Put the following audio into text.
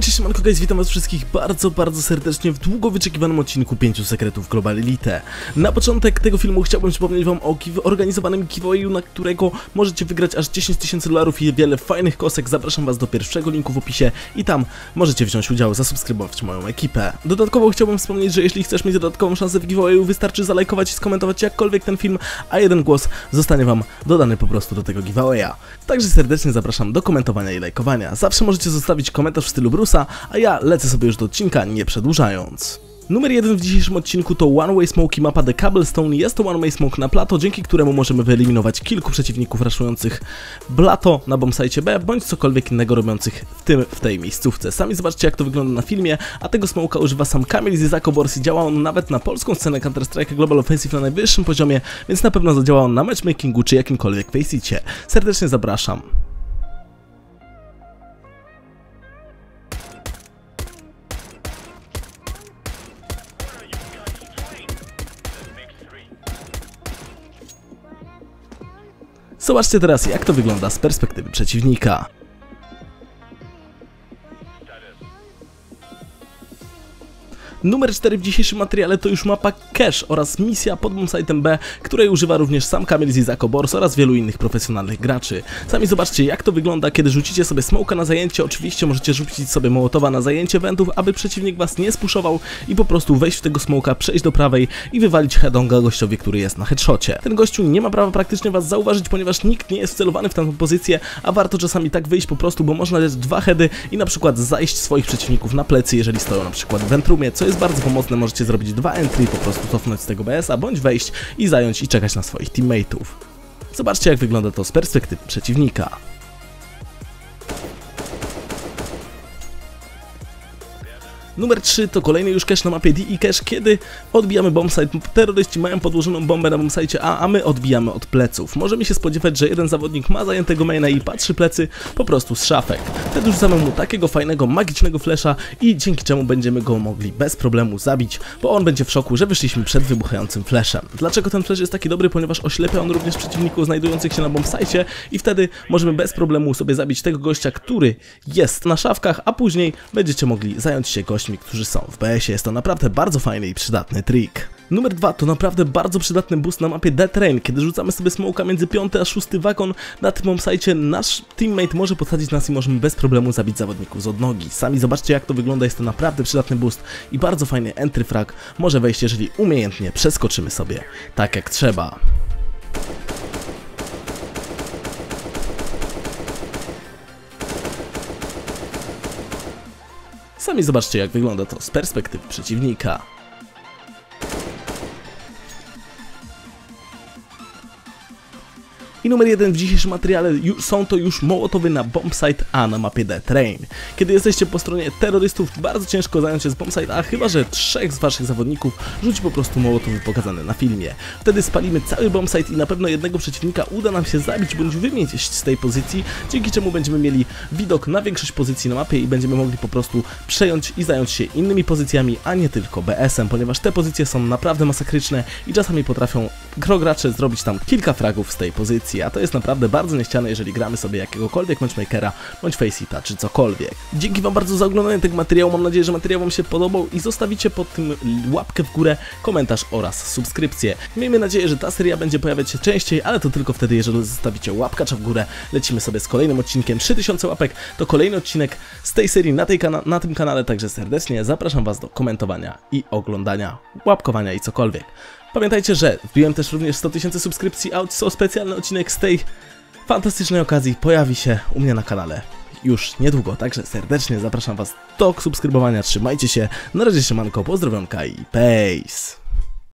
Cześć, manko guys, witam was wszystkich bardzo, bardzo serdecznie w długo wyczekiwanym odcinku 5 sekretów Global Elite. Na początek tego filmu chciałbym przypomnieć wam o organizowanym giveawayu, na którego możecie wygrać aż 10 tysięcy dolarów i wiele fajnych kosek. Zapraszam was do pierwszego linku w opisie i tam możecie wziąć udział, zasubskrybować moją ekipę. Dodatkowo chciałbym wspomnieć, że jeśli chcesz mieć dodatkową szansę w giveawayu, wystarczy zalajkować i skomentować jakkolwiek ten film, a jeden głos zostanie wam dodany po prostu do tego giveawaya. Także serdecznie zapraszam do komentowania i lajkowania. Zawsze możecie zostawić komentarz w stylu A ja lecę sobie już do odcinka, nie przedłużając. Numer jeden w dzisiejszym odcinku to One Way Smoke i mapa The Cobblestone. Jest to One Way Smoke na plato, dzięki któremu możemy wyeliminować kilku przeciwników raszujących blato na bombsite B, bądź cokolwiek innego robiących w tym, w tej miejscówce. Sami zobaczcie jak to wygląda na filmie, a tego smoka używa sam Kamil z Izako Borsi. Działa on nawet na polską scenę Counter-Strike Global Offensive na najwyższym poziomie, więc na pewno zadziała on na matchmakingu czy jakimkolwiek faceicie. Serdecznie zapraszam. Zobaczcie teraz, jak to wygląda z perspektywy przeciwnika. Numer 4 w dzisiejszym materiale to już mapa Cache oraz misja pod bombsite'em B, której używa również sam Kamil Zizako Bors oraz wielu innych profesjonalnych graczy. Sami zobaczcie jak to wygląda, kiedy rzucicie sobie smoka na zajęcie, oczywiście możecie rzucić sobie mołotowa na zajęcie wentów, aby przeciwnik was nie spuszował i po prostu wejść w tego smoka, przejść do prawej i wywalić headonga gościowi, który jest na headshocie. Ten gościu nie ma prawa praktycznie was zauważyć, ponieważ nikt nie jest wcelowany w tę pozycję, a warto czasami tak wyjść po prostu, bo można dać dwa heady i na przykład zajść swoich przeciwników na plecy, jeżeli stoją na przykład w ventrumie, co jest bardzo pomocne, możecie zrobić dwa entry, po prostu cofnąć z tego BS-a, bądź wejść i zająć i czekać na swoich teammateów. Zobaczcie jak wygląda to z perspektywy przeciwnika. Numer 3 to kolejny już cache na mapie D i cache, kiedy odbijamy bombsite. Terroryści mają podłożoną bombę na bombsite A, a my odbijamy od pleców. Możemy się spodziewać, że jeden zawodnik ma zajętego maina i patrzy plecy po prostu z szafek. Wtedy rzucamy mu takiego fajnego, magicznego flesza i dzięki czemu będziemy go mogli bez problemu zabić, bo on będzie w szoku, że wyszliśmy przed wybuchającym fleszem. Dlaczego ten flesz jest taki dobry? Ponieważ oślepia on również przeciwników znajdujących się na bombsite i wtedy możemy bez problemu sobie zabić tego gościa, który jest na szafkach, a później będziecie mogli zająć się gościem gośćmi, którzy są w BS-ie. Jest to naprawdę bardzo fajny i przydatny trik. Numer 2 to naprawdę bardzo przydatny boost na mapie Death Rain. Kiedy rzucamy sobie smoka między 5 a 6 wagon na tym bombsite, nasz teammate może podsadzić nas i możemy bez problemu zabić zawodników z odnogi. Sami zobaczcie jak to wygląda, jest to naprawdę przydatny boost i bardzo fajny entry frag może wejść, jeżeli umiejętnie przeskoczymy sobie tak jak trzeba. Sami zobaczcie jak wygląda to z perspektywy przeciwnika. I numer jeden w dzisiejszym materiale są to już mołotowy na bombsite A na mapie The Train. Kiedy jesteście po stronie terrorystów, bardzo ciężko zająć się z bombsite A, chyba że trzech z waszych zawodników rzuci po prostu mołotowy pokazane na filmie. Wtedy spalimy cały bombsite i na pewno jednego przeciwnika uda nam się zabić bądź wymieść z tej pozycji, dzięki czemu będziemy mieli widok na większość pozycji na mapie i będziemy mogli po prostu przejąć i zająć się innymi pozycjami, a nie tylko BS-em, ponieważ te pozycje są naprawdę masakryczne i czasami potrafią krogracze zrobić tam kilka fragów z tej pozycji a to jest naprawdę bardzo niechciane, jeżeli gramy sobie jakiegokolwiek matchmakera, bądź faceita, czy cokolwiek. Dzięki Wam bardzo za oglądanie tego materiału, mam nadzieję, że materiał Wam się podobał i zostawicie pod tym łapkę w górę, komentarz oraz subskrypcję. Miejmy nadzieję, że ta seria będzie pojawiać się częściej, ale to tylko wtedy, jeżeli zostawicie łapkacza w górę. Lecimy sobie z kolejnym odcinkiem, 3000 łapek to kolejny odcinek z tej serii na, tej na tym kanale, także serdecznie zapraszam Was do komentowania i oglądania, łapkowania i cokolwiek. Pamiętajcie, że wbiłem też również 100 tysięcy subskrypcji, a co specjalny odcinek z tej fantastycznej okazji pojawi się u mnie na kanale już niedługo, także serdecznie zapraszam Was do subskrybowania, trzymajcie się, na razie siemanko, pozdrowionka i peace!